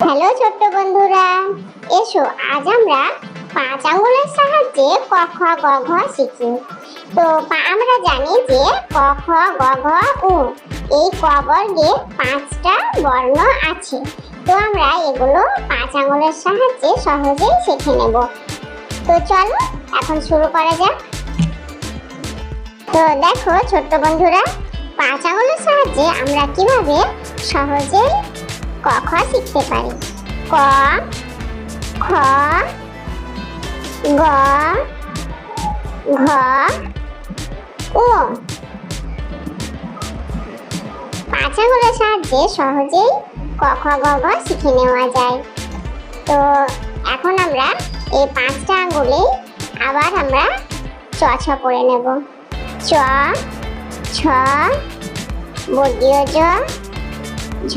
Hello ছোট্ট বন্ধুরা, এসো, আজ আমরা পাঁচ আঙ্গুলের সাহায্যে ক, খ, গ, ঘ শিখি। তো আমরা জানি যে ক, খ, গ, ঘ, উ, এই ক বর্গে পাঁচটা বর্ণ আছে। তো আমরা এগুলো পাঁচ আঙ্গুলের সাহায্যে সহজেই শিখে নেব। তো চলো, এখন শুরু করা যাক। তো দেখো ছোট্ট বন্ধুরা, পাঁচ আঙুলের সাহায্যে আমরা কীভাবে সহজেই ক খ শিখতে পারি? ক, খ, গ, ঘ ও পাঁচ আঙুলের সাহায্যে সহজেই ক, খ, গ ঘ শিখে নেওয়া যায়। তো এখন আমরা এই পাঁচটা আঙ্গুলে আবার আমরা চ, ছ করে নেব। চ, ছ, বর্গীয় জ, ঝ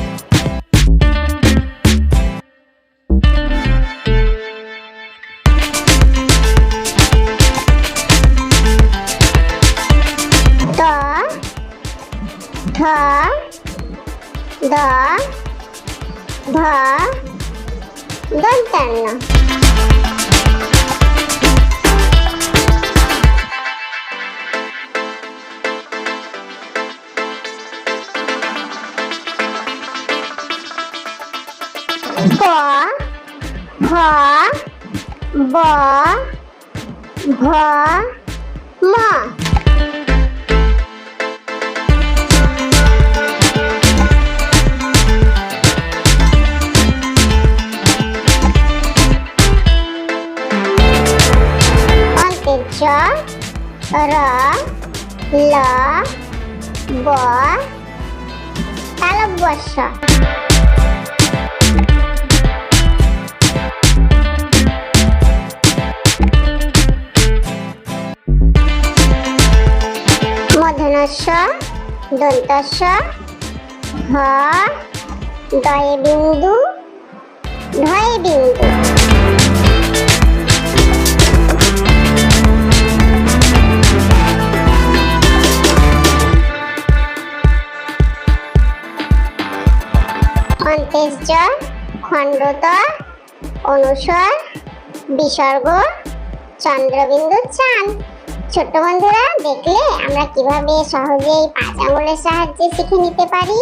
ঠ দ ধ দন্তান্ন ক খ ব ভ ম চ র ল ব তালব্যস্য মধনস্য দন্তস্য হ দয়ে বিন্দু ধয়ে বিন্দু অন্তেশ্চ খণ্ডত, অনুসর, বিসর্গ, চন্দ্রবিন্দু চান। ছোট্ট বন্ধুরা, দেখলে আমরা কীভাবে সহজেই পাঁচ আঙুলের সাহায্যে শিখে নিতে পারি?